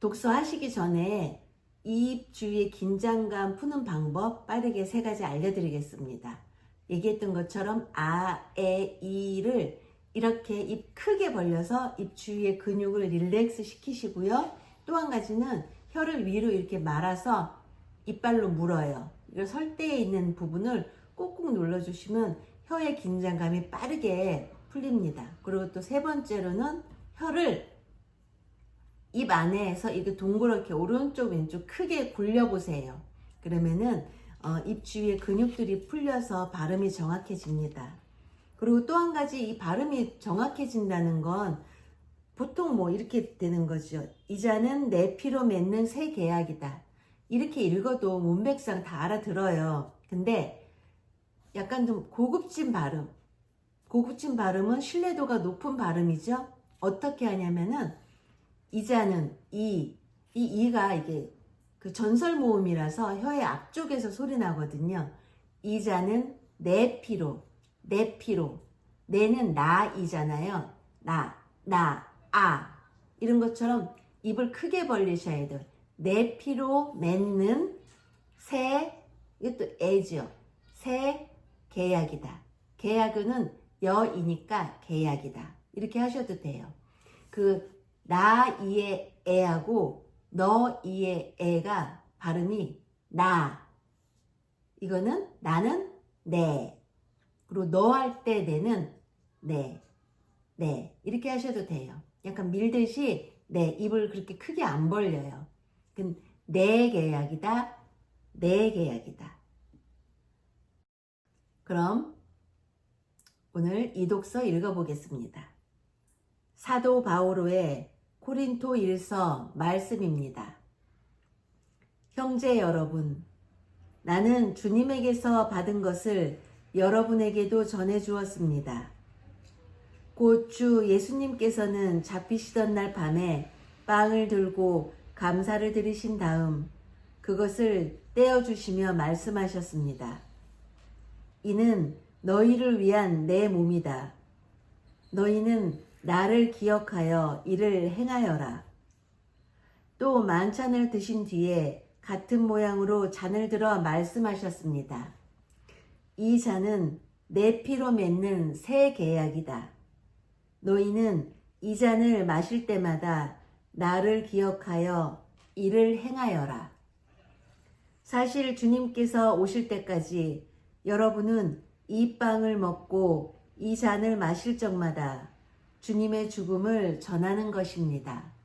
독서하시기 전에 이입 주위의 긴장감 푸는 방법 빠르게 세 가지 알려드리겠습니다. 얘기했던 것처럼 아, 에, 이를 이렇게 입 크게 벌려서 입 주위의 근육을 릴렉스 시키시고요. 또 한 가지는 혀를 위로 이렇게 말아서 이빨로 물어요. 이걸 설대에 있는 부분을 꾹꾹 눌러주시면 혀의 긴장감이 빠르게 풀립니다. 그리고 또 세 번째로는 혀를 입 안에서 이렇게 동그랗게 오른쪽 왼쪽 크게 굴려보세요. 그러면은 어, 입 주위의 근육들이 풀려서 발음이 정확해집니다. 그리고 또 한 가지 이 발음이 정확해진다는 건 보통 뭐 이렇게 되는 거죠. 이자는 내 피로 맺는 새 계약이다. 이렇게 읽어도 문맥상 다 알아들어요. 근데 약간 좀 고급진 발음. 고급진 발음은 신뢰도가 높은 발음이죠. 어떻게 하냐면은 이자는 이, 이 이가 이게 그 전설 모음이라서 혀의 앞쪽에서 소리 나거든요. 이자는 내 피로, 내 피로. 내는 나이잖아요. 나, 나, 아. 이런 것처럼 입을 크게 벌리셔야 돼요. 내 피로 맺는 새, 이것도 애죠. 새 계약이다. 계약은 여이니까 계약이다. 이렇게 하셔도 돼요. 그, 나 이의 애하고 너 이의 애가 발음이 나. 이거는 나는 내. 그리고 너 할 때 내는 네. 네. 이렇게 하셔도 돼요. 약간 밀듯이 네. 입을 그렇게 크게 안 벌려요. 그내 계약이다. 내 계약이다. 그럼 오늘 이 독서 읽어보겠습니다. 사도 바오로의 코린토 일서 말씀입니다. 형제 여러분, 나는 주님에게서 받은 것을 여러분에게도 전해 주었습니다. 곧 주 예수님께서는 잡히시던 날 밤에 빵을 들고 감사를 드리신 다음 그것을 떼어 주시며 말씀하셨습니다. 이는 너희를 위한 내 몸이다. 너희는 나를 기억하여 이를 행하여라. 또 만찬을 드신 뒤에 같은 모양으로 잔을 들어 말씀하셨습니다. 이 잔은 내 피로 맺는 새 계약이다. 너희는 이 잔을 마실 때마다 나를 기억하여 이를 행하여라. 사실 주님께서 오실 때까지 여러분은 이 빵을 먹고 이 잔을 마실 적마다 주님의 죽음을 전하는 것입니다.